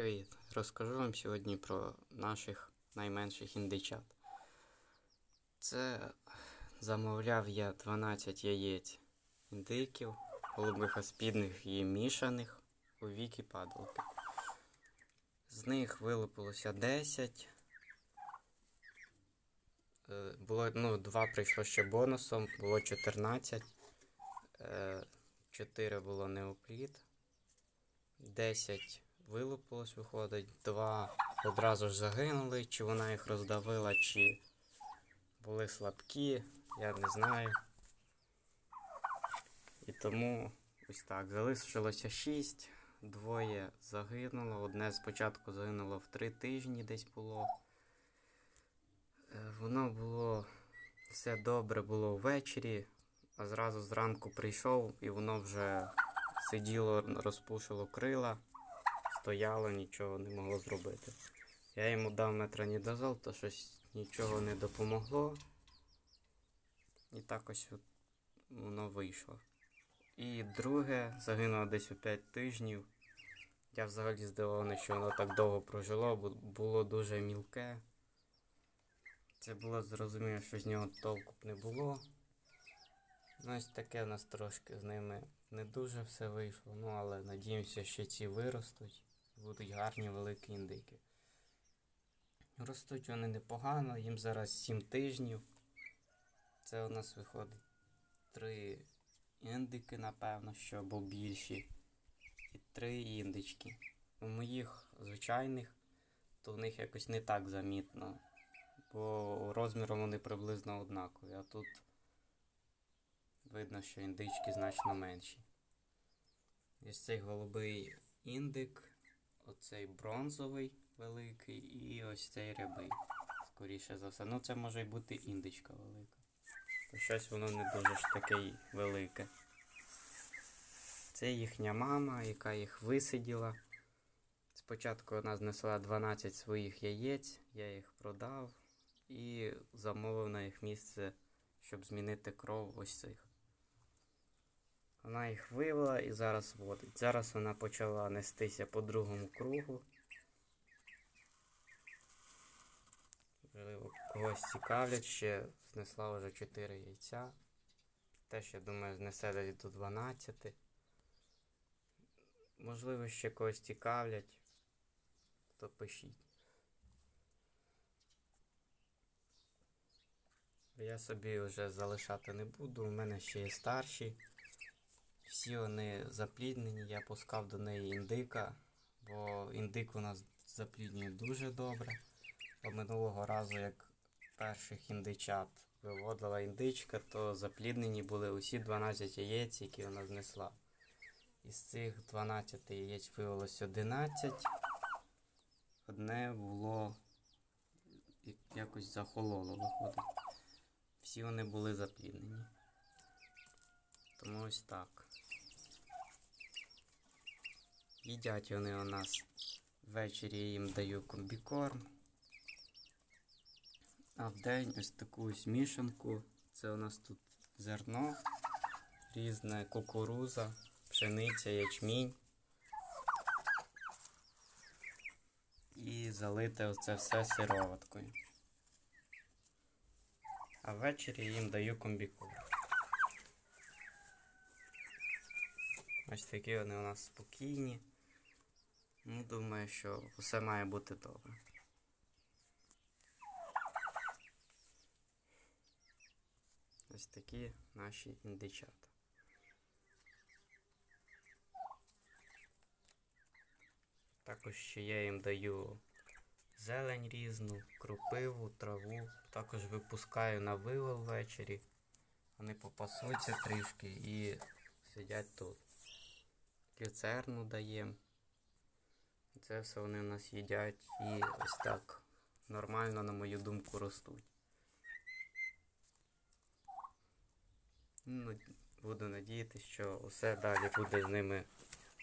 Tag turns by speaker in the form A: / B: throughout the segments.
A: Привіт! Розкажу вам сьогодні про наших найменших індичат. Це замовляв я 12 яєць індиків, голубих аспідних і мішаних у віки падалки. З них вилупилося 10. Е, Було, ну, 2 прийшло ще бонусом, було 14. 4 було неопліт. 10 вилупилось, виходить, два одразу ж загинули, чи вона їх роздавила, чи були слабкі, я не знаю. І тому ось так. Залишилося 6, двоє загинуло. Одне спочатку загинуло в 3 тижні десь було. Е, Воно було все добре було ввечері, а зразу зранку прийшов і воно вже сиділо, розпушило крила стояло, нічого не могло зробити. Я йому дав метронідозол, то щось нічого не допомогло. І так ось воно вийшло. І друге загинуло десь у 5 тижнів. Я взагалі здивований, що воно так довго прожило, бо було дуже мілке. Це було зрозуміло, що з нього толку б не було. Ну, ось таке в нас трошки з ними не дуже все вийшло, ну але надіємося, що ці виростуть. Будуть гарні великі індики. Ростуть вони непогано, їм зараз 7 тижнів. Це у нас виходить 3 індики, напевно, що або більші. І 3 індички. У моїх звичайних, то в них якось не так замітно. Бо розміром вони приблизно однакові, а тут видно, що індички значно менші. Ось цей голубий індик, оцей бронзовий великий і ось цей рябий. Скоріше за все. Ну це може й бути індичка велика. То щось воно не дуже ж таке велике. Це їхня мама, яка їх висиділа. Спочатку вона знесла 12 своїх яєць, я їх продав і замовив на їх місце, щоб змінити кров ось цих. Вона їх вивела і зараз водить. Зараз вона почала нестися по другому кругу. Можливо, когось цікавлять, ще знесла вже 4 яйця. Теж, я думаю, знесе десь до 12. Можливо, ще когось цікавлять, то пишіть. Я собі вже залишати не буду, у мене ще є старші. Всі вони запліднені, я пускав до неї індика, бо індик у нас запліднює дуже добре. А минулого разу, як перших індичат виводила індичка, то запліднені були усі 12 яєць, які вона знесла. Із цих 12 яєць виявилось 11. Одне було якось захололо, виходить. Всі вони були запліднені. Тому ось так. Їдять вони у нас ввечері їм даю комбікорм. А вдень ось таку ось мішанку. Це у нас тут зерно, різне кукуруза, пшениця, ячмінь. І залите оце все сироваткою. А ввечері їм даю комбікорм. Ось такі вони у нас спокійні. Ну, думаю, що все має бути добре. Ось такі наші індичата. Також ще я їм даю зелень різну, кропиву, траву. Також випускаю на вивол ввечері. Вони попасуться трішки і сидять тут. Люцерну даємо. Це все вони у нас їдять і ось так нормально, на мою думку, ростуть. Ну, буду надіятися, що все далі буде з ними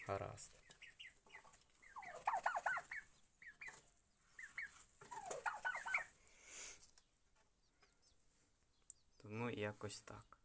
A: гаразд. Тому якось так.